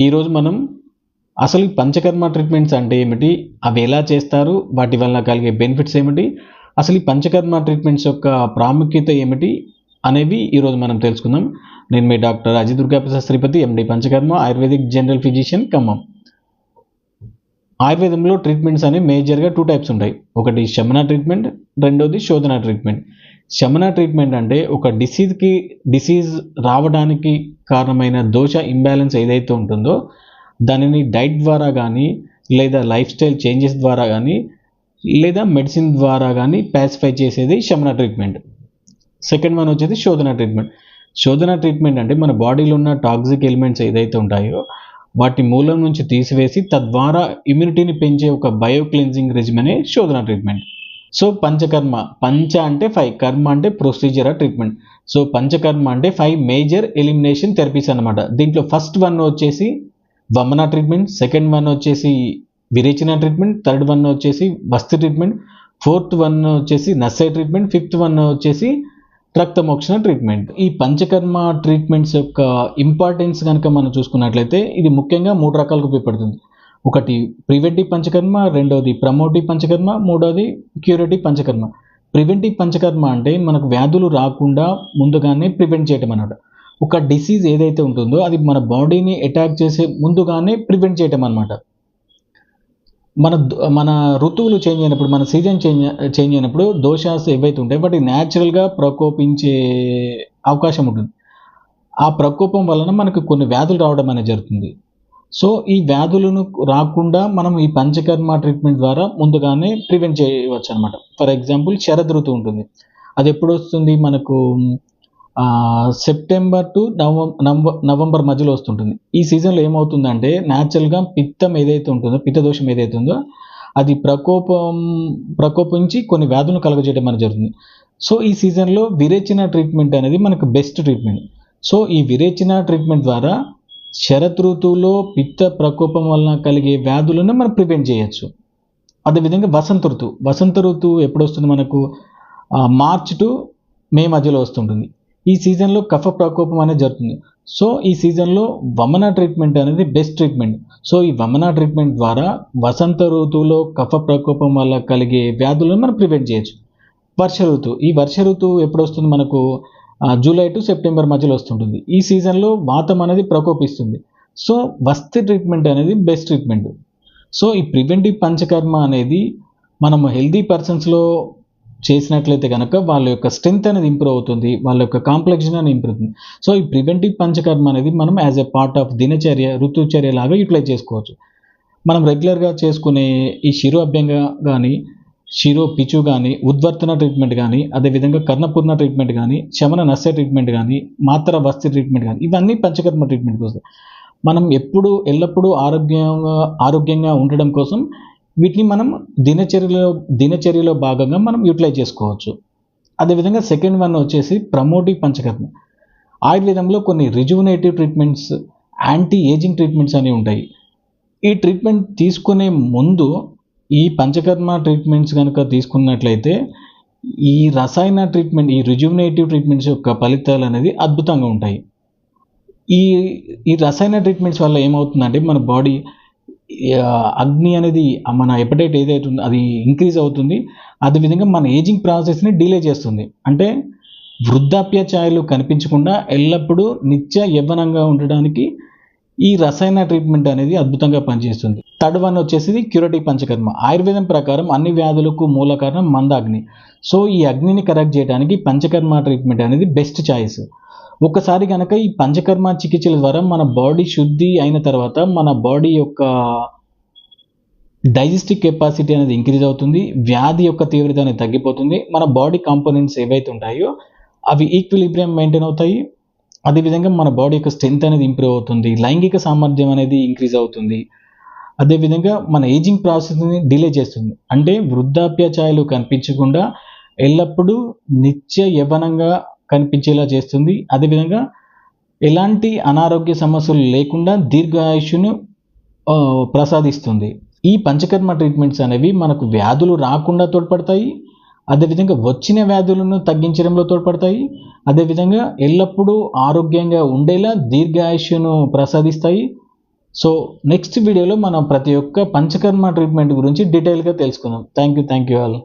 ఈరోజు మనం అసలు పంచకర్మ ట్రీట్మెంట్స్ అంటే ఏమిటి? అవి ఎలా చేస్తారు? వాటి వల్ల కలిగే బెనిఫిట్స్ ఏమిటి? అసలు ఈ పంచకర్మ ట్రీట్మెంట్స్ యొక్క ప్రాముఖ్యత ఏమిటి? అనేవి ఈరోజు మనం తెలుసుకుందాం. నేను మీ doctor Ajit Durgaprasad Sripathi MD panchakarma ayurvedic general physician Khammam. ఆయుర్వేదంలో ట్రీట్మెంట్స్ అనేవి మేజర్గా టూ టైప్స్ ఉంటాయి. ఒకటి శమన ట్రీట్మెంట్ రెండోది శోధన ట్రీట్మెంట్ శమన ట్రీట్మెంట్ అంటే ఒక డిసీజ్కి డిసీజ్ రావడానికి కారణమైన దోష ఇంబ్యాలెన్స్ ఏదైతే ఉంటుందో దానిని డైట్ ద్వారా కానీ లేదా లైఫ్ స్టైల్ చేంజెస్ ద్వారా కానీ లేదా మెడిసిన్ ద్వారా కానీ ప్యాసిఫై చేసేది శమన ట్రీట్మెంట్. సెకండ్ వన్ వచ్చేది శోధన ట్రీట్మెంట్. శోధన ట్రీట్మెంట్ అంటే మన బాడీలో ఉన్న టాక్సిక్ ఎలిమెంట్స్ ఏదైతే ఉంటాయో వాటి మూలం నుంచి తీసివేసి తద్వారా ఇమ్యూనిటీని పెంచే ఒక బయో క్లెన్జింగ్ రెజిమనే శోధన ట్రీట్మెంట్. సో పంచకర్మ పంచ అంటే ఫైవ్ కర్మ అంటే ప్రొసీజర్ ట్రీట్మెంట్ సో పంచకర్మ అంటే ఫైవ్ మేజర్ ఎలిమినేషన్ థెరపీస్ అనమాట దీంట్లో ఫస్ట్ వన్ వచ్చేసి వమన ట్రీట్మెంట్ సెకండ్ వన్ వచ్చేసి విరేచన ట్రీట్మెంట్ థర్డ్ వన్ వచ్చేసి వస్తు ట్రీట్మెంట్ ఫోర్త్ వన్ వచ్చేసి నస్సై ట్రీట్మెంట్ ఫిఫ్త్ వన్ వచ్చేసి రక్తమోక్షణ ట్రీట్మెంట్ ఈ పంచకర్మ ట్రీట్మెంట్స్ యొక్క ఇంపార్టెన్స్ కనుక మనం చూసుకున్నట్లయితే ఇది ముఖ్యంగా మూడు రకాలుగా ఉపయోగపడుతుంది. ఒకటి ప్రివెంటివ్ పంచకర్మ రెండవది ప్రమోటివ్ పంచకర్మ మూడవది క్యూరేటివ్ పంచకర్మ. ప్రివెంటివ్ పంచకర్మ అంటే మనకు వ్యాధులు రాకుండా ముందుగానే ప్రివెంట్ చేయటం అన్నమాట. ఒక డిసీజ్ ఏదైతే ఉంటుందో అది మన బాడీని అటాక్ చేసే ముందుగానే ప్రివెంట్ చేయటం అనమాట మన మన ఋతువులు చేంజ్ అయినప్పుడు మన సీజన్ చేంజ్ చేంజ్ అయినప్పుడు దోషాస్ ఏవైతే ఉంటాయి వాటి న్యాచురల్గా ప్రకోపించే అవకాశం ఉంటుంది. ఆ ప్రకోపం వలన మనకు కొన్ని వ్యాధులు రావడం అనేది జరుగుతుంది. సో ఈ వ్యాధులను రాకుండా మనం ఈ పంచకర్మ ట్రీట్మెంట్ ద్వారా ముందుగానే ప్రివెంట్ చేయవచ్చు అనమాట ఫర్ ఎగ్జాంపుల్ శరద్ ఋతువు ఉంటుంది. అది ఎప్పుడు వస్తుంది? మనకు సెప్టెంబర్ టు నవం నవంబర్ నవంబర్ మధ్యలో వస్తుంటుంది. ఈ సీజన్లో ఏమవుతుందంటే న్యాచురల్గా పిత్తం ఏదైతే ఉంటుందో పిత్త దోషం ఏదైతే ఉందో అది ప్రకోపం ప్రకోపించి కొన్ని వ్యాధులను కలగజేయడం అనేది జరుగుతుంది. సో ఈ సీజన్లో విరేచన ట్రీట్మెంట్ అనేది మనకు బెస్ట్ ట్రీట్మెంట్. సో ఈ విరేచన ట్రీట్మెంట్ ద్వారా శరత్ ఋతువులో పిత్త ప్రకోపం వలన కలిగే వ్యాధులను మనం ప్రివెంట్ చేయొచ్చు. అదేవిధంగా వసంత ఋతువు వసంత ఋతువు ఎప్పుడు వస్తుంది మనకు మార్చ్ టు మే మధ్యలో వస్తుంటుంది. ఈ సీజన్లో కఫ ప్రకోపం అనేది జరుగుతుంది. సో ఈ సీజన్లో వమన ట్రీట్మెంట్ అనేది బెస్ట్ ట్రీట్మెంట్. సో ఈ వమన ట్రీట్మెంట్ ద్వారా వసంత ఋతువులో కఫ ప్రకోపం వల్ల కలిగే వ్యాధులను మనం ప్రివెంట్ చేయొచ్చు. వర్ష ఋతువు ఈ వర్ష ఋతువు ఎప్పుడు వస్తుంది మనకు? జూలై టు సెప్టెంబర్ మధ్యలో వస్తుంటుంది. ఈ సీజన్లో వాతం అనేది ప్రకోపిస్తుంది. సో వస్తే ట్రీట్మెంట్ అనేది బెస్ట్ ట్రీట్మెంట్ సో ఈ ప్రివెంటివ్ పంచకర్మ అనేది మనము హెల్దీ పర్సన్స్లో చేసినట్లయితే కనుక వాళ్ళ యొక్క స్ట్రెంగ్త్ అనేది ఇంప్రూవ్ అవుతుంది. వాళ్ళ యొక్క కాంప్లెక్షన్ అనేది ఇంప్రూవ్ అవుతుంది. సో ఈ ప్రివెంటివ్ పంచకర్మ అనేది మనం యాజ్ ఎ పార్ట్ ఆఫ్ దినచర్య ఋతుచర్య లాగా యూటిలైజ్ చేసుకోవచ్చు. మనం రెగ్యులర్గా చేసుకునే ఈ శిరో అభ్యంగా కానీ శిరో పిచు కానీ ఉద్వర్తన ట్రీట్మెంట్ కానీ అదేవిధంగా కర్ణపూర్ణ ట్రీట్మెంట్ కానీ శమన నస్య ట్రీట్మెంట్ కానీ మాత్ర వస్తి ట్రీట్మెంట్ కానీ ఇవన్నీ పంచకర్మ ట్రీట్మెంట్ కోసం. మనం ఎప్పుడు ఎల్లప్పుడూ ఆరోగ్యంగా ఆరోగ్యంగా ఉండడం కోసం వీటిని మనం దినచర్యలో దినచర్యలో భాగంగా మనం యూటిలైజ్ చేసుకోవచ్చు. అదేవిధంగా సెకండ్ వన్ వచ్చేసి ప్రమోటివ్ పంచకర్మ. ఆయుర్వేదంలో కొన్ని rejuvenative treatments anti ageing treatments అనేవి ఉంటాయి. ఈ ట్రీట్మెంట్ తీసుకునే ముందు ఈ పంచకర్మ ట్రీట్మెంట్స్ కనుక తీసుకున్నట్లయితే ఈ రసాయన ట్రీట్మెంట్ ఈ రిజువనేటివ్ ట్రీట్మెంట్స్ యొక్క ఫలితాలు అనేది అద్భుతంగా ఉంటాయి. ఈ ఈ రసాయన ట్రీట్మెంట్స్ వల్ల ఏమవుతుందంటే మన బాడీ అగ్ని అనేది మన ఎపటైట్ ఏదైతే ఉందో అది ఇంక్రీజ్ అవుతుంది. అదేవిధంగా మన ఏజింగ్ ప్రాసెస్ని డిలే చేస్తుంది. అంటే వృద్ధాప్య ఛాయలు కనిపించకుండా ఎల్లప్పుడూ నిత్య యవ్వనంగా ఉండడానికి ఈ రసాయన ట్రీట్మెంట్ అనేది అద్భుతంగా పనిచేస్తుంది. థర్డ్ వన్ వచ్చేసి క్యూరేటివ్ పంచకర్మ. ఆయుర్వేదం ప్రకారం అన్ని వ్యాధులకు మూల కారణం మందాగ్ని. సో ఈ అగ్నిని కరెక్ట్ చేయడానికి పంచకర్మ ట్రీట్మెంట్ అనేది బెస్ట్ చాయిస్. ఒకసారి కనుక ఈ పంచకర్మ చికిత్సల ద్వారా మన బాడీ శుద్ధి అయిన తర్వాత మన బాడీ యొక్క డైజెస్టివ్ కెపాసిటీ అనేది ఇంక్రీజ్ అవుతుంది. వ్యాధి యొక్క తీవ్రత అనేది తగ్గిపోతుంది. మన బాడీ కాంపోనెంట్స్ ఏవైతే ఉంటాయో అవి ఈక్విలిబ్రియం మెయింటైన్ అవుతాయి. అదేవిధంగా మన బాడీ యొక్క స్ట్రెంత్ అనేది ఇంప్రూవ్ అవుతుంది లైంగిక సామర్థ్యం అనేది ఇంక్రీజ్ అవుతుంది. అదేవిధంగా మన ఏజింగ్ ప్రాసెస్ని డిలే చేస్తుంది. అంటే వృద్ధాప్య ఛాయలు కనిపించకుండా ఎల్లప్పుడూ నిత్య యవ్వనంగా కనిపించేలా చేస్తుంది. అదేవిధంగా ఎలాంటి అనారోగ్య సమస్యలు లేకుండా దీర్ఘాయుష్ను ప్రసాదిస్తుంది. ఈ పంచకర్మ ట్రీట్మెంట్స్ అనేవి మనకు వ్యాధులు రాకుండా తోడ్పడతాయి. అదేవిధంగా వచ్చిన వ్యాధులను తగ్గించడంలో తోడ్పడతాయి. అదేవిధంగా ఎల్లప్పుడూ ఆరోగ్యంగా ఉండేలా దీర్ఘాయుష్ను ప్రసాదిస్తాయి. సో నెక్స్ట్ వీడియోలో మనం ప్రతి ఒక్క పంచకర్మ ట్రీట్మెంట్ గురించి డీటెయిల్గా తెలుసుకుందాం. Thank you thank you all.